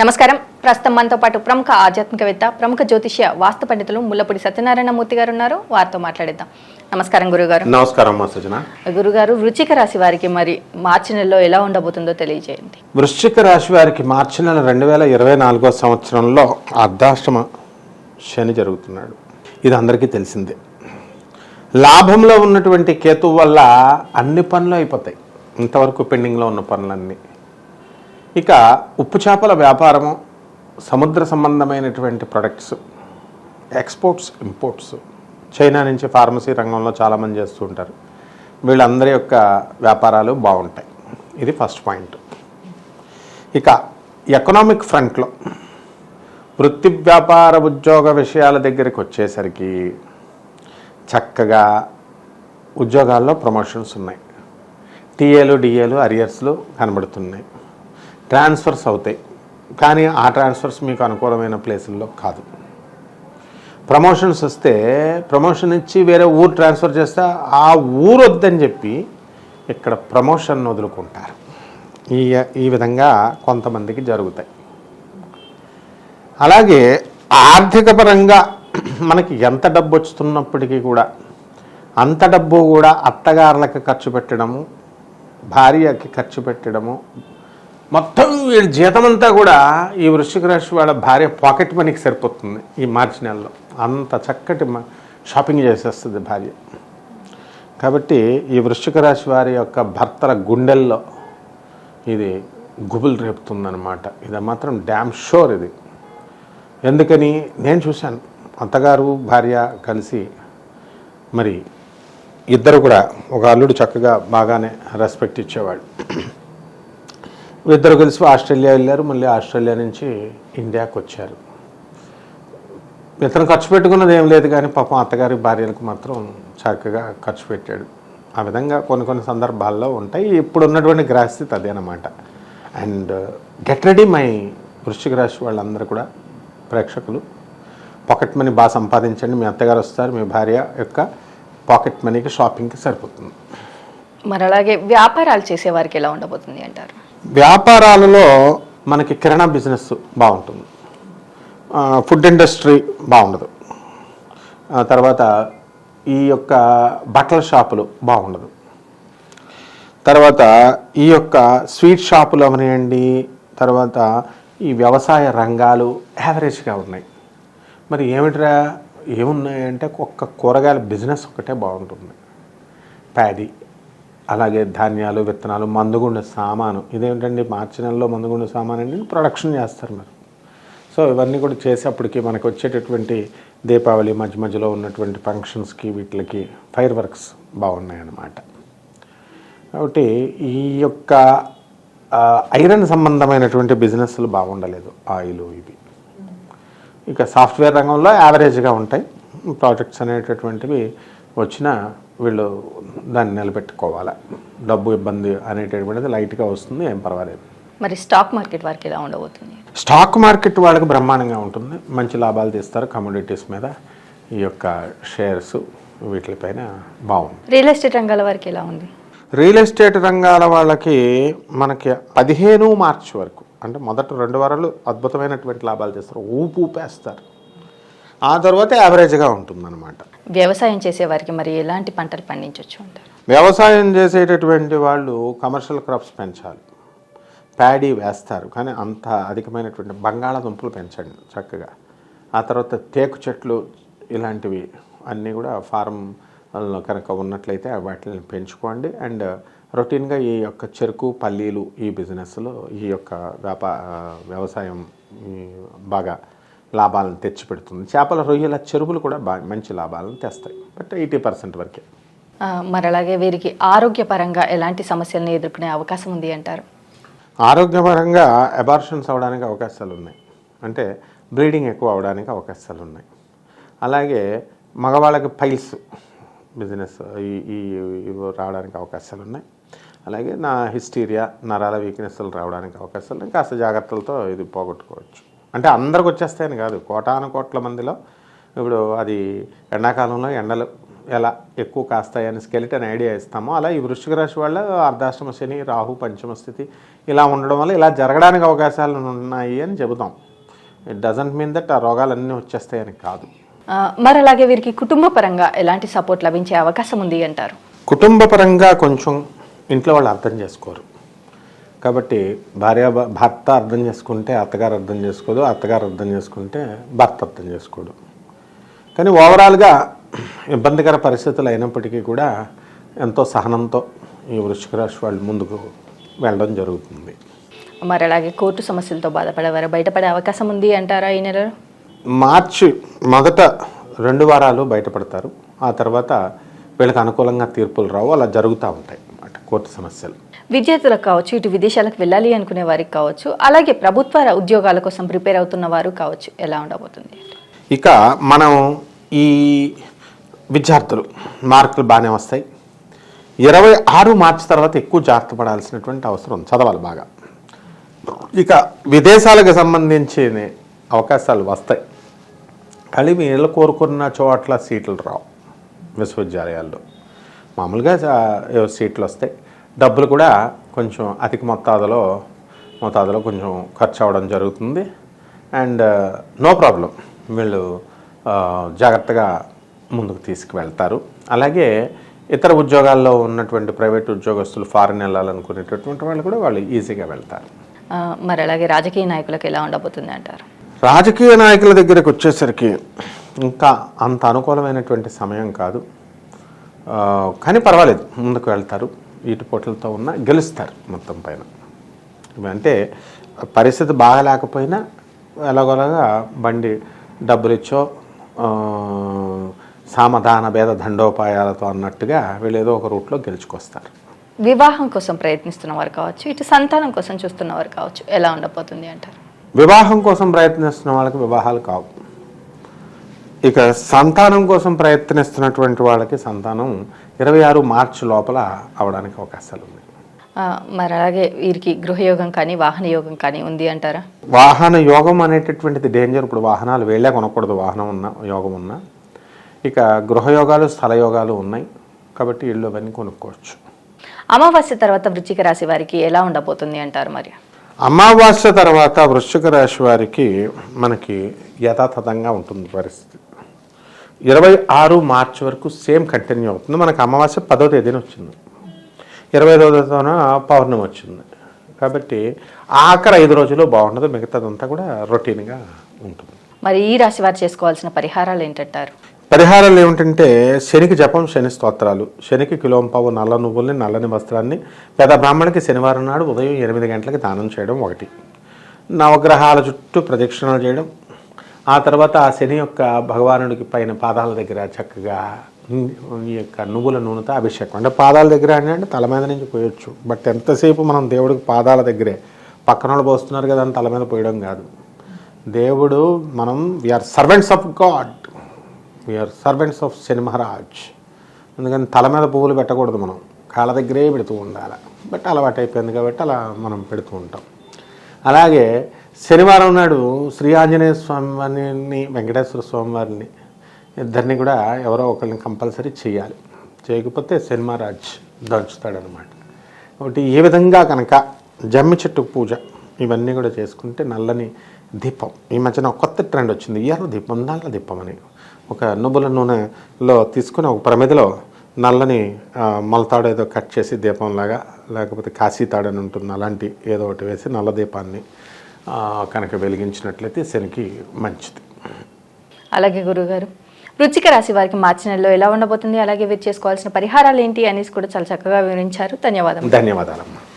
నమస్కారం. ప్రస్తుతం మనతో పాటు ప్రముఖ ఆధ్యాత్మికవేత్త ప్రముఖ జ్యోతిష్య వాస్తు పండితులు ముల్లపూడి సత్యనారాయణ మూర్తి గారు ఉన్నారు. వారితో మాట్లాడిద్దాం. నమస్కారం గురుగారు. నమస్కారం సజన గురుగారు వృచ్చిక రాశి వారికి మరి మార్చి నెలలో ఎలా ఉండబోతుందో తెలియజేయండి. వృశ్చిక రాశి వారికి మార్చి నెల రెండు వేల ఇరవై నాలుగో సంవత్సరంలో అర్ధాష్టమ శని జరుగుతున్నాడు. ఇది అందరికీ తెలిసిందే. లాభంలో ఉన్నటువంటి కేతు వల్ల అన్ని పనులు అయిపోతాయి. ఇంతవరకు పెండింగ్లో ఉన్న పనులన్నీ. ఇక ఉప్పు చేపల వ్యాపారము సముద్ర సంబంధమైనటువంటి ప్రొడక్ట్స్ ఎక్స్పోర్ట్స్ ఇంపోర్ట్స్ చైనా నుంచి ఫార్మసీ రంగంలో చాలామంది చేస్తూ ఉంటారు. వీళ్ళందరి యొక్క వ్యాపారాలు బాగుంటాయి. ఇది ఫస్ట్ పాయింట్ ఇక ఎకనామిక్ ఫ్రంట్లో వృత్తి వ్యాపార ఉద్యోగ విషయాల దగ్గరికి వచ్చేసరికి చక్కగా ఉద్యోగాల్లో ప్రమోషన్స్ ఉన్నాయి. టీఏలు డిఏలు అరియర్స్లు కనబడుతున్నాయి. ట్రాన్స్ఫర్స్ అవుతాయి. కానీ ఆ ట్రాన్స్ఫర్స్ మీకు అనుకూలమైన ప్లేసుల్లో కాదు. ప్రమోషన్స్ వస్తే ప్రమోషన్ ఇచ్చి వేరే ఊరు ట్రాన్స్ఫర్ చేస్తే ఆ ఊరు వద్దని చెప్పి ఇక్కడ ప్రమోషన్ వదులుకుంటారు. ఈ ఈ విధంగా కొంతమందికి జరుగుతాయి. అలాగే ఆర్థిక పరంగా మనకి ఎంత డబ్బు వస్తున్నప్పటికీ కూడా అంత డబ్బు కూడా అత్తగారులకు ఖర్చు పెట్టడము భార్యకి ఖర్చు పెట్టడము మొత్తం వీడి జీతం అంతా కూడా ఈ వృశ్చిక రాశి వాళ్ళ భార్య పాకెట్ మనీకి సరిపోతుంది ఈ మార్చి నెలలో. అంత చక్కటి షాపింగ్ చేసేస్తుంది భార్య. కాబట్టి ఈ వృశ్చిక రాశి వారి యొక్క భర్తల గుండెల్లో ఇది గుబులు రేపుతుందన్నమాట. ఇది మాత్రం డ్యామ్ షోర్ ఇది. ఎందుకని నేను చూశాను అత్తగారు భార్య కలిసి మరి ఇద్దరు కూడా ఒక అల్లుడు చక్కగా బాగానే రెస్పెక్ట్ ఇచ్చేవాడు ఇద్దరు కలిసి ఆస్ట్రేలియా వెళ్ళారు మళ్ళీ ఆస్ట్రేలియా నుంచి ఇండియాకి వచ్చారు. ఇతను ఖర్చు పెట్టుకున్నది ఏం లేదు కానీ పాపం అత్తగారి భార్యలకు మాత్రం చక్కగా ఖర్చు పెట్టాడు. ఆ విధంగా కొన్ని కొన్ని సందర్భాల్లో ఉంటాయి. ఇప్పుడు ఉన్నటువంటి గ్రహస్థితి అదేనమాట అండ్ గెట్ రెడీ మై వృశ్చిక రాశి వాళ్ళందరూ కూడా ప్రేక్షకులు. పాకెట్ మనీ బాగా సంపాదించండి. మీ అత్తగారు వస్తారు మీ భార్య యొక్క పాకెట్ మనీకి షాపింగ్కి సరిపోతుంది. మరి అలాగే వ్యాపారాలు చేసేవారికి ఎలా ఉండబోతుంది అంటారు? వ్యాపారాలలో మనకి కిరాణా బిజినెస్ బాగుంటుంది. ఫుడ్ ఇండస్ట్రీ బాగుండదు. తర్వాత ఈ యొక్క బట్టల షాపులు బాగుండదు. తర్వాత ఈ యొక్క స్వీట్ షాపులు అవనివ్వండి తర్వాత ఈ వ్యవసాయ రంగాలు యావరేజ్గా ఉన్నాయి. మరి ఏమిట్రా ఏమున్నాయంటే ఒక్క కూరగాయల బిజినెస్ ఒకటే బాగుంటుంది. ప్యాడీ అలాగే ధాన్యాలు విత్తనాలు మందుగుండు సామాను. ఇదేంటండి? మార్చి నెలలో మందుగుండు సామాను అండి ప్రొడక్షన్ చేస్తారు మరి. సో ఇవన్నీ కూడా చేసేప్పటికి మనకు వచ్చేటటువంటి దీపావళి మధ్య మధ్యలో ఉన్నటువంటి ఫంక్షన్స్కి వీటికి ఫైర్ వర్క్స్ బాగున్నాయి అన్నమాట కాబట్టి ఈ యొక్క ఐరన్ సంబంధమైనటువంటి బిజినెస్లు బాగుండలేదు ఆయిల్ ఇవి. ఇక సాఫ్ట్వేర్ రంగంలో యావరేజ్గా ఉంటాయి. ప్రాజెక్ట్స్ అనేటటువంటివి వచ్చినా వీళ్ళు దాన్ని నిలబెట్టుకోవాలి. డబ్బు ఇబ్బంది అనేటటువంటిది లైట్గా వస్తుంది ఏం పర్వాలేదు. మరి స్టాక్ మార్కెట్ వారికి ఎలా ఉండబోతుంది? స్టాక్ మార్కెట్ వాళ్ళకి బ్రహ్మాండంగా ఉంటుంది. మంచి లాభాలు తీస్తారు కమోడిటీస్ మీద. ఈ యొక్క షేర్స్ వీటిపైన బాగుంది. రియల్ ఎస్టేట్ రంగాల వారికి ఎలా ఉంది? రియల్ ఎస్టేట్ రంగాల వాళ్ళకి మనకి పదిహేను మార్చి వరకు అంటే మొదట రెండు వారాలు అద్భుతమైనటువంటి లాభాలు చేస్తారు ఊపు ఊపేస్తారు. ఆ తర్వాత యావరేజ్గా ఉంటుందన్నమాట. వ్యవసాయం చేసే వారికి మరి ఎలాంటి పంటలు పండించవచ్చు అంటారు? వ్యవసాయం చేసేటటువంటి వాళ్ళు కమర్షియల్ క్రాప్స్ పెంచాలి. ప్యాడీ వేస్తారు కానీ అంత అధికమైనటువంటి బంగాళాదుంపలు పెంచండి చక్కగా. ఆ తర్వాత తేకు చెట్లు ఇలాంటివి అన్నీ కూడా ఫారంలో కనుక ఉన్నట్లయితే వాటిని పెంచుకోండి. అండ్ రొటీన్గా ఈ యొక్క చెరుకు పల్లీలు ఈ బిజినెస్లో ఈ యొక్క వ్యాపా వ్యవసాయం బాగా లాభాలను తెచ్చిపెడుతుంది. చేపల రొయ్యల చెరువులు కూడా బాగా మంచి లాభాలను తెస్తాయి. బట్ ఎయిటీ పర్సెంట్ వరకే. మరి అలాగే వీరికి ఆరోగ్యపరంగా ఎలాంటి సమస్యలను ఎదుర్కొనే అవకాశం ఉంది అంటారు? ఆరోగ్యపరంగా అబార్షన్స్ అవడానికి అవకాశాలు ఉన్నాయి. అంటే బ్లీడింగ్ ఎక్కువ అవడానికి అవకాశాలు ఉన్నాయి. అలాగే మగవాళ్ళకి పైల్స్ బిజినెస్ ఈ రావడానికి అవకాశాలు ఉన్నాయి. అలాగే నా హిస్టీరియా నరాల వీక్నెస్లు రావడానికి అవకాశాలు ఉన్నాయి. కాస్త జాగ్రత్తలతో ఇది పోగొట్టుకోవచ్చు. అంటే అందరికి వచ్చేస్తాయని కాదు కోటాను కోట్ల మందిలో. ఇప్పుడు అది ఎండాకాలంలో ఎండలు ఎలా ఎక్కువ కాస్తాయని స్కెలిటన్ ఐడియా ఇస్తామో అలా ఈ వృశ్చిక రాశి వాళ్ళ అర్ధాష్టమ శని రాహు పంచమ స్థితి ఇలా ఉండడం వల్ల ఇలా జరగడానికి అవకాశాలు ఉన్నాయి అని చెబుతాం. ఇట్ డజంట్ మీన్ దట్ ఆ రోగాలన్నీ వచ్చేస్తాయని కాదు. మరి అలాగే వీరికి కుటుంబ పరంగా ఎలాంటి సపోర్ట్ లభించే అవకాశం ఉంది అంటారు? కుటుంబ పరంగా కొంచెం ఇంట్లో వాళ్ళు అర్థం చేసుకోరు. కాబట్టి భార్య భర్త అర్థం చేసుకుంటే అత్తగారు అర్థం చేసుకోదు అత్తగారు అర్థం చేసుకుంటే భర్త అర్థం చేసుకోడు. కానీ ఓవరాల్గా ఇబ్బందికర పరిస్థితులు అయినప్పటికీ కూడా ఎంతో సహనంతో ఈ వృశ్చిక రాశి వాళ్ళు ముందుకు వెళ్ళడం జరుగుతుంది. మరి అలాగే కోర్టు సమస్యలతో బాధపడేవారు బయటపడే అవకాశం ఉంది అంటారా ఈ నెలలో? మార్చి మొదట రెండు వారాలు బయటపడతారు. ఆ తర్వాత వీళ్ళకి అనుకూలంగా తీర్పులు రావు అలా జరుగుతూ ఉంటాయి అన్నమాట కోర్టు సమస్యలు. విద్యార్థులకు కావచ్చు ఇటు విదేశాలకు వెళ్ళాలి అనుకునే వారికి కావచ్చు అలాగే ప్రభుత్వ ఉద్యోగాల కోసం ప్రిపేర్ అవుతున్న వారు కావచ్చు ఎలా ఉండబోతుంది? ఇక మనం ఈ విద్యార్థులు మార్కులు బాగానే వస్తాయి. ఇరవై ఆరు మార్చి తర్వాత ఎక్కువ జాగ్రత్త పడాల్సినటువంటి అవసరం ఉంది. చదవాలి బాగా. ఇక విదేశాలకు సంబంధించిన అవకాశాలు వస్తాయి. కానీ వీళ్ళు కోరుకున్న చోట్ల సీట్లు రావు విశ్వవిద్యాలయాల్లో. మామూలుగా సీట్లు వస్తాయి. డబ్బులు కూడా కొంచెం అధిక మొత్తాదులో మొత్తాదులో కొంచెం ఖర్చు అవ్వడం జరుగుతుంది. అండ్ నో ప్రాబ్లం వీళ్ళు ఆ, జాగ్రత్తగా ముందుకు తీసుకువెళ్తారు. అలాగే ఇతర ఉద్యోగాల్లో ఉన్నటువంటి ప్రైవేట్ ఉద్యోగస్తులు ఫారెన్ వెళ్ళాలనుకునేటటువంటి వాళ్ళు కూడా వాళ్ళు ఈజీగా వెళ్తారు. మరి అలాగే రాజకీయ నాయకులకు ఎలా ఉండబోతుంది అంటారు? రాజకీయ నాయకుల దగ్గరికి వచ్చేసరికి ఇంకా అంత అనుకూలమైనటువంటి సమయం కాదు. కానీ పర్వాలేదు ముందుకు వెళ్తారు. ఈటుపోట్లతో ఉన్న గెలుస్తారు మొత్తం పైన. అంటే పరిస్థితి బాగా లేకపోయినా ఎలాగోలాగా బండి డబ్బులు ఇచ్చో సామధాన భేద దండోపాయాలతో అన్నట్టుగా వీళ్ళు ఏదో ఒక రూట్లో గెలుచుకొస్తారు. వివాహం కోసం ప్రయత్నిస్తున్న వారు కావచ్చు ఇటు సంతానం కోసం చూస్తున్న వారు కావచ్చు ఎలా ఉండబోతుంది అంటారు? వివాహం కోసం ప్రయత్నిస్తున్న వాళ్ళకి వివాహాలు కావు. ఇక సంతానం కోసం ప్రయత్నిస్తున్నటువంటి వాళ్ళకి సంతానం ఇరవై ఆరు మార్చి లోపల అవడానికి అవకాశాలు ఉన్నాయి. మరి అలాగే వీరికి గృహయోగం కానీ వాహన యోగం కానీ ఉంది అంటారా? వాహన యోగం అనేటటువంటిది డేంజర్ ఇప్పుడు వాహనాలు వేళ్ళే కొనకూడదు వాహనం ఉన్న యోగం ఉన్నా. ఇక గృహయోగాలు స్థల యోగాలు ఉన్నాయి. కాబట్టి ఇళ్ళు అవన్నీ కొనుక్కోవచ్చు. అమావాస్య తర్వాత వృశ్చిక రాశి వారికి ఎలా ఉండబోతుంది అంటారు మరి? అమావాస్య తర్వాత వృశ్చిక రాశి వారికి మనకి యథాతథంగా ఉంటుంది పరిస్థితి. ఇరవై ఆరు మార్చి వరకు సేమ్ కంటిన్యూ అవుతుంది. మనకు అమావాస్య పదో తేదీన వచ్చింది. ఇరవై ఐదో తేదీన పౌర్ణమి వచ్చింది. కాబట్టి ఆఖరి ఐదు రోజులు బాగుండదు మిగతాదంతా కూడా రొటీన్గా ఉంటుంది. మరి ఈ రాశి వారు చేసుకోవాల్సిన పరిహారాలు ఏంటంటారు? పరిహారాలు ఏమిటంటే శనికి జపం శని స్తోత్రాలు. శనికి కిలోంపావు నల్ల నువ్వుల్ని నల్లని వస్త్రాన్ని పేద బ్రాహ్మణికి శనివారం నాడు ఉదయం ఎనిమిది గంటలకి దానం చేయడం ఒకటి. నవగ్రహాల చుట్టూ ప్రదక్షిణలు చేయడం ఆ తర్వాత ఆ శని యొక్క భగవానుడికి పైన పాదాల దగ్గర చక్కగా ఈ యొక్క నువ్వుల నూనెతో అభిషేకం. అంటే పాదాల దగ్గర అంటే తల మీద నుంచి పోయొచ్చు. బట్ ఎంతసేపు మనం దేవుడికి పాదాల దగ్గరే పక్కన వాళ్ళు పోస్తున్నారు కదా అని తల మీద పోయడం కాదు. దేవుడు మనం we are servants of God we are servants of Shani Maharaj. అందుకని తల మీద పువ్వులు పెట్టకూడదు మనం. కాళ్ళ దగ్గరే పెడుతూ ఉండాలి. బట్ అలవాటు అయిపోయింది కాబట్టి అలా మనం పెడుతూ ఉంటాం. అలాగే శనివారం నాడు శ్రీ ఆంజనేయ స్వామి వారిని వెంకటేశ్వర స్వామి వారిని ఇద్దరిని కూడా ఎవరో ఒకరిని కంపల్సరీ చేయాలి. చేయకపోతే సినిమారాజ్ దంచుతాడనమాట. కాబట్టి ఏ విధంగా కనుక జమ్మి చెట్టు పూజ ఇవన్నీ కూడా చేసుకుంటే నల్లని దీపం. ఈ మధ్యన కొత్త ట్రెండ్ వచ్చింది. ఎర్ర దీపం నల్ల దీపం అని. ఒక నువ్వుల నూనెలో తీసుకుని ఒక ప్రమిదిలో నల్లని మలతాడు మొలతాడు ఏదో కట్ చేసి దీపంలాగా లేకపోతే కాశీ తాడు అని ఉంటుంది. అలాంటి ఏదో ఒకటి వేసి నల్ల దీపాన్ని కనుక వెలిగించినట్లయితే శనికి మంచిది. అలాగే గురుగారు వృశ్చిక రాశి వారికి మార్చి నెలలో ఎలా ఉండబోతుంది? అలాగే వీరు చేసుకోవాల్సిన పరిహారాలు ఏంటి? అనేసి కూడా చాలా చక్కగా వివరించారు. ధన్యవాదాలు ధన్యవాదాలమ్మా.